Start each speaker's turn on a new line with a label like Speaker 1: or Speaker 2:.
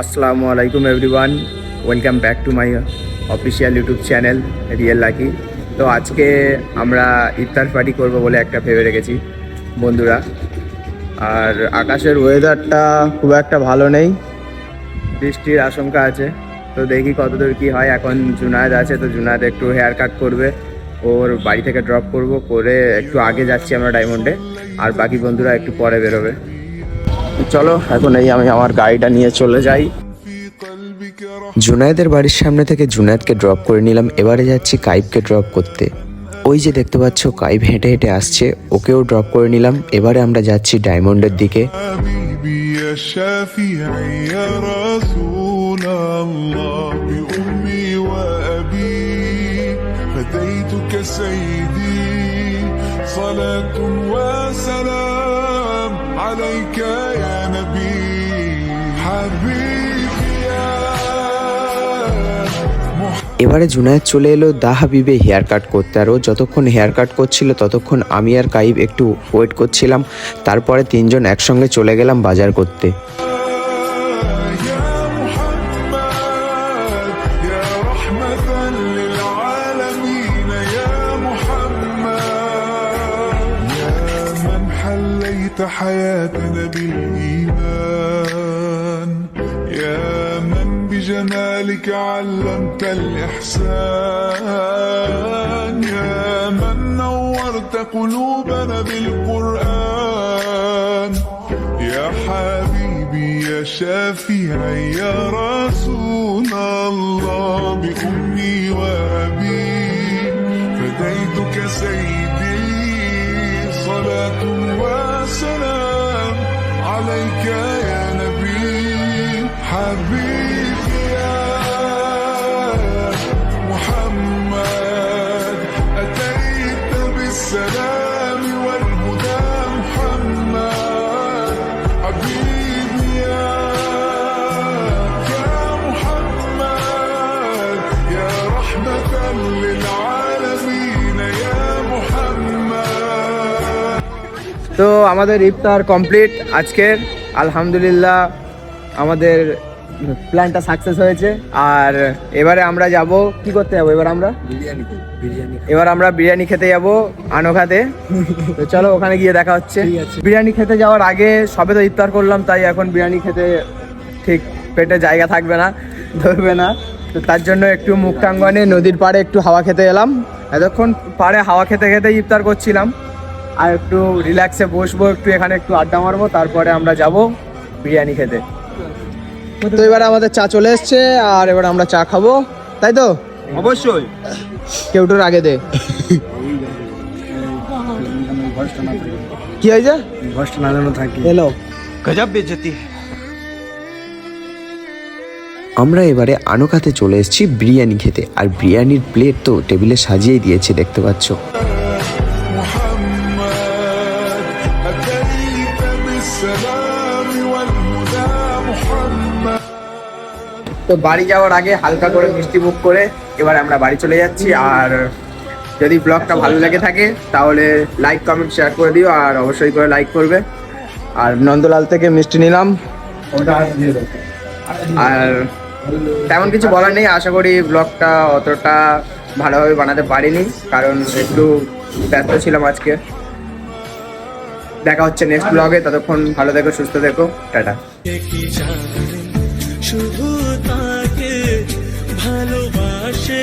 Speaker 1: আসসালামু আলাইকুম everyone welcome back to my official YouTube channel real lucky তো আজকে আমরা ইফতার পার্টি করব বলে একটা ভেবে রেখেছি, বন্ধুরা। আর আকাশের ওয়েদারটা খুব একটা ভালো নেই। বৃষ্টির আশঙ্কা আছে। তো দেখি কতদূর কি হয়। এখন জুনায়েদ আছে, তো জুনায়েদ একটু হেয়ার কাট করবে। ওর বাড়ি থেকে ড্রপ করব করে একটু আগে যাচ্ছি আমরা ডায়মন্ডে আর বাকি বন্ধুরা একটু পরে বেরোবে চলো এখন এই আমি আমার গাড়িটা নিয়ে চলে যাই
Speaker 2: জুনায়েদের বাড়ির সামনে থেকে জুনায়েদকে ড্রপ করে নিলাম এবারে যাচ্ছি কাইবকে ড্রপ করতে ওই যে দেখতে পাচ্ছ কাইব হেঁটে হেঁটে আসছে ওকেও ড্রপ করে নিলাম এবারে আমরা যাচ্ছি ডায়মন্ডের দিকে
Speaker 3: حبيبي يا شافعي يا رسول الله بأمي وأبي فديتك سيدي صلاة وسلام عليك يا نبي حبيبي يا محمد
Speaker 2: এবারে জুনায়েদ চলে এলো দা হাবিবে হেয়ার কাট করতে আর ও যতক্ষণ হেয়ার কাট করছিল ততক্ষণ আমি আর কাইব একটু ওয়েট করছিলাম তারপরে তিনজন একসঙ্গে চলে গেলাম বাজার করতে
Speaker 3: حليت حياتنا بالإيمان. يا من بجمالك علمت الإحسان. يا من نورت قلوبنا بالقرآن. يا حبيبي يا شافعي يا رسول الله بأمي وأبي. فديتك سيدي صلاة وسلام عليك يا نبي. حبيبي يا محمد أتيت بالسلام.
Speaker 1: তো আমাদের ইফতার কমপ্লিট আজকের। আলহামদুলিল্লাহ আমাদের প্ল্যানটা সাকসেস হয়েছে। আর এবারে আমরা যাব কি করতে যাব এবার আমরা? এবার আমরা বিরিয়ানি খেতে যাব আনোখাতে তো চলো ওখানে গিয়ে দেখা হচ্ছে। বিরিয়ানি খেতে যাওয়ার আগে সবে তো ইফতার করলাম তাই এখন বিরিয়ানি খেতে ঠিক পেটে জায়গা থাকবে না ধরবে না। তো তার জন্য একটু মুক্তাঙ্গনে নদীর পাড়ে একটু হাওয়া খেতে এলাম। এতক্ষণ পাড়ে হাওয়া খেতে খেতে ইফতার করছিলাম। আর একটু রিল্যাক্সে বসবো একটু এখানে একটু আড্ডা মারবো তারপরে আমরা যাব বিরিয়ানি খেতে। তো এবারে আমাদের চা চলে এসছে আর এবার আমরা চা খাব। তাই তো?
Speaker 4: অবশ্যই।
Speaker 1: কেউ কেউটোর আগে দে। কি হয়েছে?
Speaker 4: ভয়েসটা না জানো থাকি
Speaker 1: এলো।
Speaker 4: গজব বেজতি।
Speaker 2: আমরা এবারে আনোকাতে চলে এসেছি বিরিয়ানি খেতে আর বিরিয়ানির প্লেট তো টেবিলে সাজিয়েই দিয়েছে দেখতে পাচ্ছ।
Speaker 1: তো বাড়ি যাওয়ার আগে হালকা করে মিষ্টি মুখ করে এবার আমরা বাড়ি চলে যাচ্ছি। আর যদি ব্লগটা ভালো লেগে থাকে, তাহলে লাইক কমেন্ট শেয়ার করে দিও আর অবশ্যই করে লাইক করবে। আর নন্দলাল থেকে মিষ্টি নিলাম। আর তেমন কিছু বলার নেই, আশা করি ব্লগটা অতটা ভালোভাবে বানাতে পারিনি, কারণ একটু ব্যস্ত ছিলাম আজকে। দেখা হচ্ছে নেক্সট ব্লগে ততক্ষণ ভালো থেকো সুস্থ থেকো টাটা।
Speaker 5: শুধু তাকে ভালোবাসে